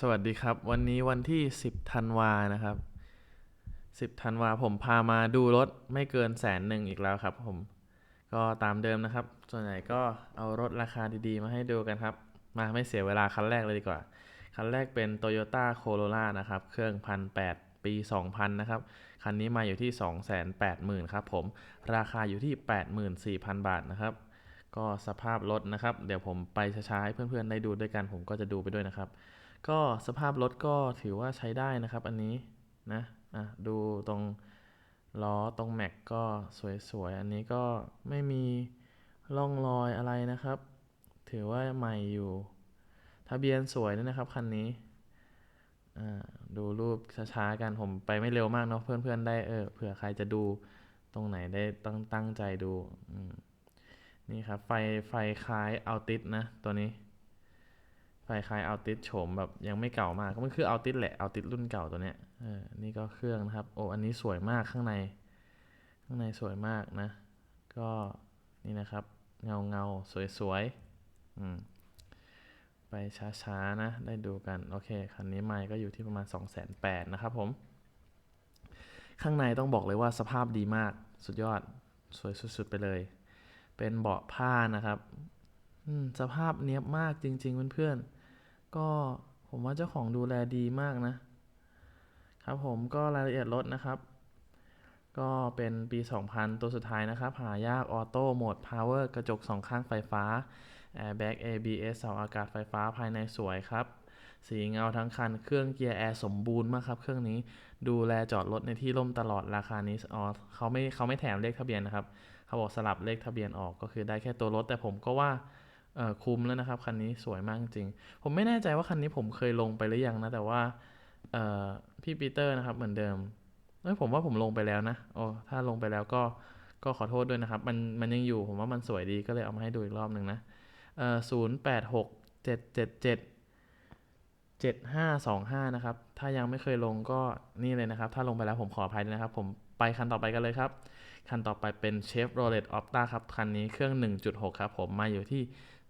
สวัสดีครับ วันนี้วันที่ 10ธันวานะครับ 10ธันวาผมพามาดูรถไม่เกินแสนหนึ่งอีกแล้วครับผม ก็ตามเดิมนะครับ ส่วนใหญ่ก็เอารถราคาดีๆ มาให้ดูกันครับ มาไม่เสียเวลาคันแรกเลยดีกว่า คันแรกเป็น Toyota Corolla นะครับ เครื่องพันแปี 2000 นะครับ คันนี้มาอยู่ที่ 280,000 ครับผม ราคาอยู่ที่ 84,000 บาทนะครับ ก็สภาพรถนะครับ เดี๋ยวผมไปช้าๆให้เพื่อนๆได้ดูด้วยกัน ผมก็จะดูไปด้วยนะครับ ก็สภาพรถก็ถือว่าใช้ได้นะครับอันนี้นะอะดูตรงล้อตรงแม็กก็สวยๆ อันนี้ก็ไม่มีร่องรอยอะไรนะครับ ถือว่าใหม่อยู่ ทะเบียนสวยด้วยนะครับคันนี้ดูรูปช้าๆกันผมไปไม่เร็วมากเนาะเพื่อนๆได้เออเผื่อใครจะดูตรงไหนได้ตั้งตั้งใจดูนี่ครับไฟไฟคล้ายอัลติสนะตัวนี้ คล้ายเอัลติสโฉมแบบยังไม่เก่ามากก็มันคือเอัลติสแหละเอัลติสรุ่นเก่าตัวเนี้ยเออนี่ก็เครื่องนะครับ โอ้ อันนี้สวยมากข้างใน ข้างในสวยมากนะ ก็นี่นะครับ เงาเงาสวยๆ อืม ไปช้าๆนะ ได้ดูกัน โอเค คันนี้ไมค์ก็อยู่ที่ประมาณ 2 8 0 0 0นะครับผม ข้างในต้องบอกเลยว่าสภาพดีมาก สุดยอด สวยสุดๆไปเลย เป็นเบาะผ้านะครับ สภาพเนี้ยบมากจริง ๆ เพื่อนๆ ก็ผมว่าเจ้าของดูแลดีมากนะ ครับผมก็รายละเอียดรถนะครับ ก็เป็นปี 2000 ตัวสุดท้ายนะครับ หายากออโต้โหมดพาวเวอร์กระจกสองข้างไฟฟ้า Airbag ABS เสาอากาศไฟฟ้าภายในสวยครับ สีเงาทั้งคัน เครื่องเกียร์แอร์สมบูรณ์มากครับ เครื่องนี้ดูแลจอดรถในที่ร่มตลอดราคานี้อ๋อเขาไม่เขาไม่แถมเลขทะเบียนนะครับ เขาบอกสลับเลขทะเบียนออกก็คือได้แค่ตัวรถแต่ผมก็ว่า คุ้มแล้วนะครับ คันนี้สวยมากจริง ผมไม่แน่ใจว่าคันนี้ผมเคยลงไปหรือยังนะ แต่ว่าเออพี่ปีเตอร์นะครับเหมือนเดิมเอ้ยผมว่าผมลงไปแล้วนะโอ้ถ้าลงไปแล้วก็ก็ขอโทษด้วยนะครับ มันมันยังอยู่ผมว่ามันสวยดีก็เลยเอามาให้ดูอีกรอบหนึ่งนะเออศูนย์แปดหกเจ็ดเจ็ดเจ็ดเจ็ดห้าสองห้านะครับ ถ้ายังไม่เคยลงก็นี่เลยนะครับ ถ้าลงไปแล้วผมขออภัยนะครับ ผมไปคันต่อไปกันเลยครับ คันต่อไปเป็น Chevrolet Opta ครับ คันนี้เครื่อง 1.6 ครับผมมาอยู่ที่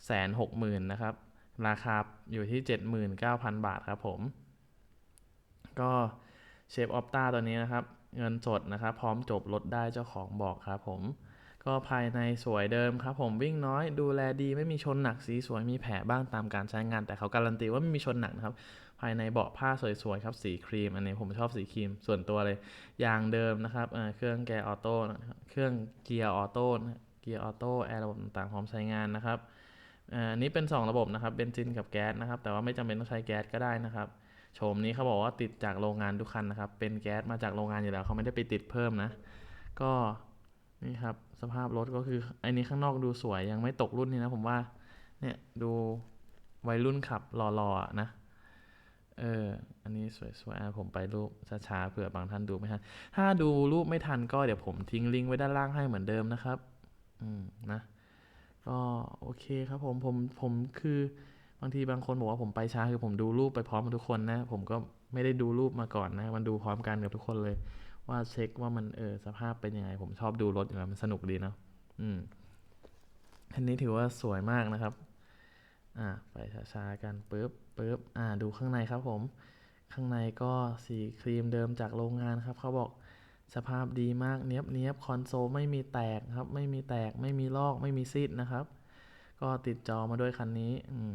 แสนหกหมื่นนะครับ ราคาอยู่ที่ 79,000 บาทครับผม ก็เชฟออปตาตัวนี้นะครับ เงินสดนะครับ พร้อมจบรถได้เจ้าของบอกครับผม ก็ภายในสวยเดิมครับผมวิ่งน้อยดูแลดีไม่มีชนหนักสีสวยมีแผลบ้างตามการใช้งาน แต่เขาการันตีว่าไม่มีชนหนักนะครับ ภายในเบาะผ้าสวยๆครับสีครีม อันนี้ผมชอบสีครีมส่วนตัวเลยยางเดิมนะครับเครื่องแกออโต้เครื่องเกียร์ออโต้เกียร์ออโต้แอร์ระบบต่างๆพร้อมใช้งานนะครับ อันนี้เป็น 2 ระบบนะครับเบนซินกับแก๊สนะครับ แต่ว่าไม่จำเป็นต้องใช้แก๊สก็ได้นะครับโฉมนี้เขาบอกว่าติดจากโรงงานทุกคันนะครับ เป็นแก๊สมาจากโรงงานอยู่แล้วเขาไม่ได้ไปติดเพิ่มนะ ก็นี่ครับสภาพรถก็คือไอ้นี้ข้างนอกดูสวยยังไม่ตกรุ่นนี่นะผมว่าเนี่ยดูวัยรุ่นขับหล่อๆนะเออ อันนี้สวยๆผมไปรูปช้าๆเผื่อบางท่านดูไม่ทัน ถ้าดูรูปไม่ทันก็เดี๋ยวผมทิ้งลิงก์ไว้ด้านล่างให้เหมือนเดิมนะครับ อืมนะ ก็โอเคครับผมผมผมคือบางทีบางคนบอกว่าผมไปช้าคือผมดูรูปไปพร้อมกับทุกคนนะ ผมก็ไม่ได้ดูรูปมาก่อนนะ มันดูพร้อมกันกับทุกคนเลย ว่าเช็คว่ามันเออสภาพเป็นยังไง ผมชอบดูรถอยู่แล้วมันสนุกดีเนาะอืมคันนี้ถือว่าสวยมากนะครับ อ่าไปช้าๆกันปึ๊บปึ๊บอ่าดูข้างในครับผม ข้างในก็สีครีมเดิมจากโรงงานครับ เขาบอก สภาพดีมากเนี้ยบเนี้ยบคอนโซลไม่มีแตกครับ ไม่มีแตกไม่มีลอกไม่มีซีดนะครับ ก็ติดจอมาด้วยคันนี้อืม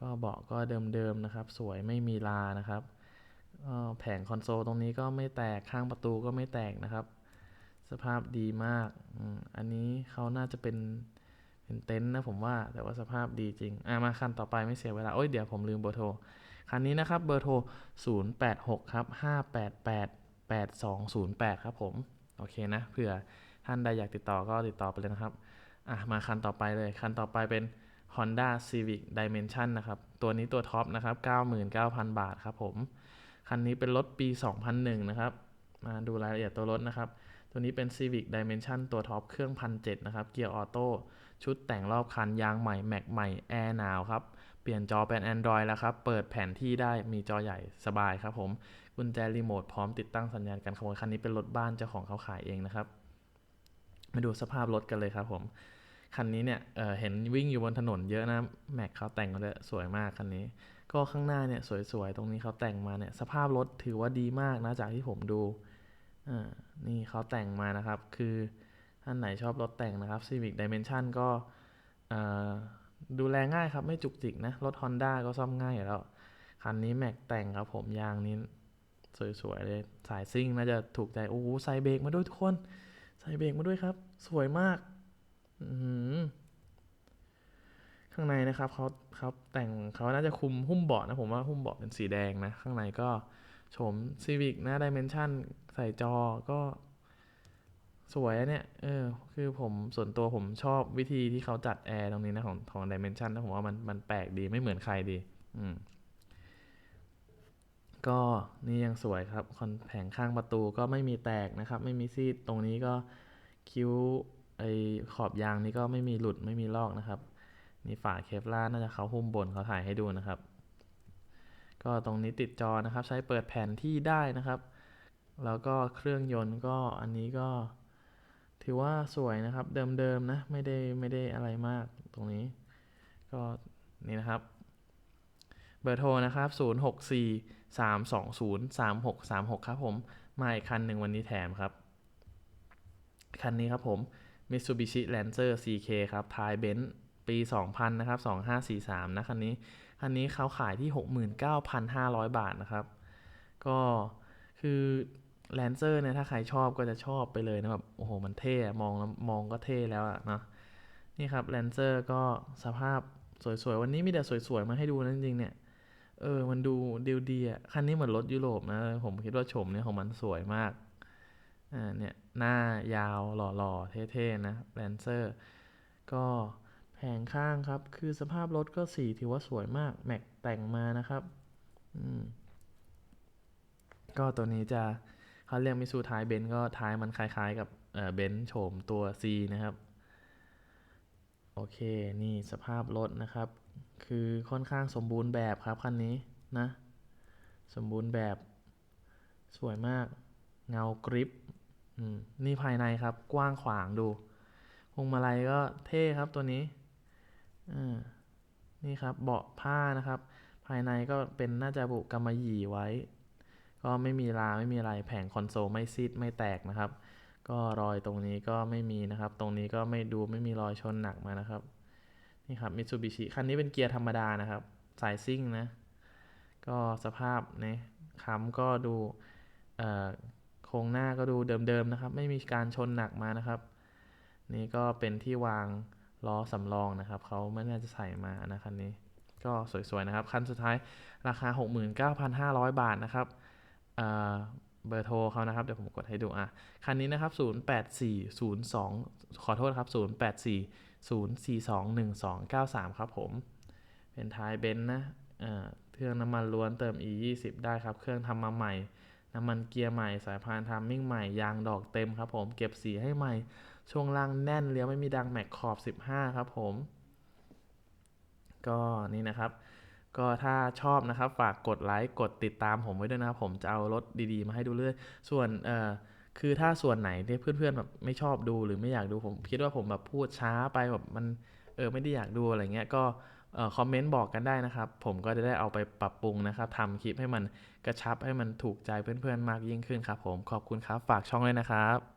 ก็เบาะก็เดิมๆนะครับ สวยไม่มีลานะครับแผงคอนโซลตรงนี้ก็ไม่แตกข้างประตูก็ไม่แตกนะครับ สภาพดีมากอันนี้เขาน่าจะเป็นเป็นเต็นท์นะผมว่าแต่ว่าสภาพดีจริงอะมาคันต่อไปไม่เสียเวลาโอ้ยเดี๋ยวผมลืมเบอร์โทรคันนี้นะครับเบอร์โทร 086 ครับ 588 8208 ครับผม โอเคนะ เผื่อท่านใดอยากติดต่อก็ติดต่อไปเลยนะครับ อะ มาคันต่อไปเลย คันต่อไปเป็น Honda Civic Dimension นะครับ ตัวนี้ตัวท็อปนะครับ 99,000 บาทครับผม คันนี้เป็นรถปี 2001 นะครับ มาดูรายละเอียดตัวรถนะครับ ตัวนี้เป็น Civic Dimension ตัวท็อปเครื่องพันเนะครับ เกียร์ออโต้ ชุดแต่งรอบคัน ยางใหม่ แม็กใหม่ แอร์หนาวครับ เปลี่ยนจอเป็น Android แล้วครับ เปิดแผนที่ได้มีจอใหญ่สบายครับผม กุญแจรีโมทพร้อมติดตั้งสัญญาณการขโมยคันนี้เป็นรถบ้านเจ้าของเขาขายเองนะครับ มาดูสภาพรถกันเลยครับผม คันนี้เนี่ยเเห็นวิ่งอยู่บนถนนเยอะนะแม็กเขาแต่งมาเลยสวยมากคันนี้ ก็ข้างหน้าเนี่ยสวยๆ ตรงนี้เขาแต่งมาเนี่ยสภาพรถถือว่าดีมากนะจากที่ผมดูอ่านี่เขาแต่งมานะครับ คือท่านไหนชอบรถแต่งนะครับ Civic Dimension ก็อ่า ดูแลง่ายครับ ไม่จุกจิกนะ รถ Honda ก็ซ่อมง่ายอยู่แล้ว คันนี้แม็กแต่งครับผมยางนี้สวยๆเลย สายซิ่งน่าจะถูกใจ โอ้โหใส่เบรกมาด้วยทุกคน ใส่เบรกมาด้วยครับ สวยมากอข้างในนะครับเขาเขาแต่งเขาน่าจะคุมหุ้มเบาะนะผมว่าหุ้มเบาะเป็นสีแดงนะ ข้างในก็โฉม Civic นะ Dimension ใส่จอก็ สวยเนี่ย เออ คือผมส่วนตัวผมชอบวิธีที่เขาจัดแอร์ตรงนี้นะ ของของ Dimension นะผมว่ามันมันแปลกดีไม่เหมือนใครดี อืม ก็นี่ยังสวยครับคอนแผงข้างประตูก็ไม่มีแตกนะครับ ไม่มีซีดตรงนี้ก็คิ้วไอขอบยางนี่ก็ไม่มีหลุดไม่มีลอกนะครับ นี่ฝาเคฟลาน่าจะเขาหุ้มบนเขาถ่ายให้ดูนะครับ ก็ตรงนี้ติดจอนะครับ ใช้เปิดแผนที่ได้นะครับ แล้วก็เครื่องยนต์ก็อันนี้ก็ ถือว่าสวยนะครับเดิมๆนะไม่ได้ไม่ได้อะไรมากตรงนี้ ก็นี่นะครับ เบอร์โทรนะครับ 0 6 4 3 2 0 3 6 3 6 ครับผมมาอีกคันหนึ่งวันนี้แถมครับ คันนี้ครับผม Mitsubishi Lancer CK ครับท้ายเบนซ์ปี 2000 นะครับ 2543 นะคันนี้ คันนี้เขาขายที่ 69,500 บาทนะครับ ก็คือ Lancer เนี่ยถ้าใครชอบก็จะชอบไปเลยนะแบบโอ้โหมันเท่มองแล้วมองก็เท่แล้วอะเนาะนี่ครับ Lancer ก็สภาพสวยๆ วันนี้มีแต่สวยๆ มาให้ดูนะจริงๆเนี่ยเออมันดูดีดีอะคันนี้เหมือนรถยุโรปนะ ผมคิดว่าโฉมเนี่ยของมันสวยมากอ่าเนี่ยหน้ายาวหล่อๆ เท่ๆ นะแลนเซอร์ก็แผงข้างครับ คือสภาพรถก็สีถือว่าสวยมาก แม็กแต่งมานะครับอืมก็ตัวนี้จะ เขาเรียกมิสูท้ายเบนซ์ก็ท้ายมันคล้ายๆกับเบนซ์โฉมตัว C นะครับ โอเค นี่สภาพรถนะครับ คือค่อนข้างสมบูรณ์แบบครับคันนี้นะ สมบูรณ์แบบ สวยมาก เงากริปนี่ภายในครับ กว้างขวางดูพวงมาลัยก็เท่ครับตัวนี้นี่ครับเบาะผ้านะครับ ภายในก็เป็นน่าจะบุกำมะหยี่ไว้ ก็ไม่มีราไม่มีอะไรแผงคอนโซลไม่ซีดไม่แตกนะครับ ก็รอยตรงนี้ก็ไม่มีนะครับ ตรงนี้ก็ไม่ดูไม่มีรอยชนหนักมานะครับนี่ครับมิตซูบิชิคันนี้เป็นเกียร์ธรรมดานะครับ สายซิ่งนะ ก็สภาพเนี่ยค้ำก็ดูเอ่อโครงหน้าก็ดูเดิมๆนะครับ ไม่มีการชนหนักมานะครับ นี่ก็เป็นที่วางล้อสำรองนะครับ เขาไม่น่าจะใส่มานะคันนี้ ก็สวยๆนะครับ คันสุดท้ายราคา 69,500 บาทนะครับ เบอร์โทรเขานะครับ เดี๋ยวผมกดให้ดูอะคันนี้นะครับ 084002 ขอโทษครับ 084 0421293 ครับผม เป็นท้ายเบนซ์นะเครื่องน้ำมันล้วนเติม e 2 0ได้ครับ เครื่องทำมาใหม่ น้ำมันเกียร์ใหม่สายพานทัมมิ่งใหม่ ยางดอกเต็มครับผม เก็บสีให้ใหม่ ช่วงล่างแน่นเลี้ยวไม่มีดังแม็กขอบ 15 ครับผม ก็นี่นะครับ ก็ถ้าชอบนะครับฝากกดไลค์กดติดตามผมไว้ด้วยนะครับผมจะเอารถดีๆ มาให้ดูเรื่อยส่วนเอ่อคือถ้าส่วนไหนที่เพื่อนๆแบบไม่ชอบดูหรือไม่อยากดูผมคิดว่าผมแบบพูดช้าไปแบบมันเออไม่ได้อยากดูอะไรเงี้ยก็เออคอมเมนต์บอกกันได้นะครับ ผมก็จะได้เอาไปปรับปรุงนะครับทำคลิปให้มันกระชับให้มันถูกใจเพื่อนๆมากยิ่งขึ้นครับผมขอบคุณครับฝากช่องเลยนะครับ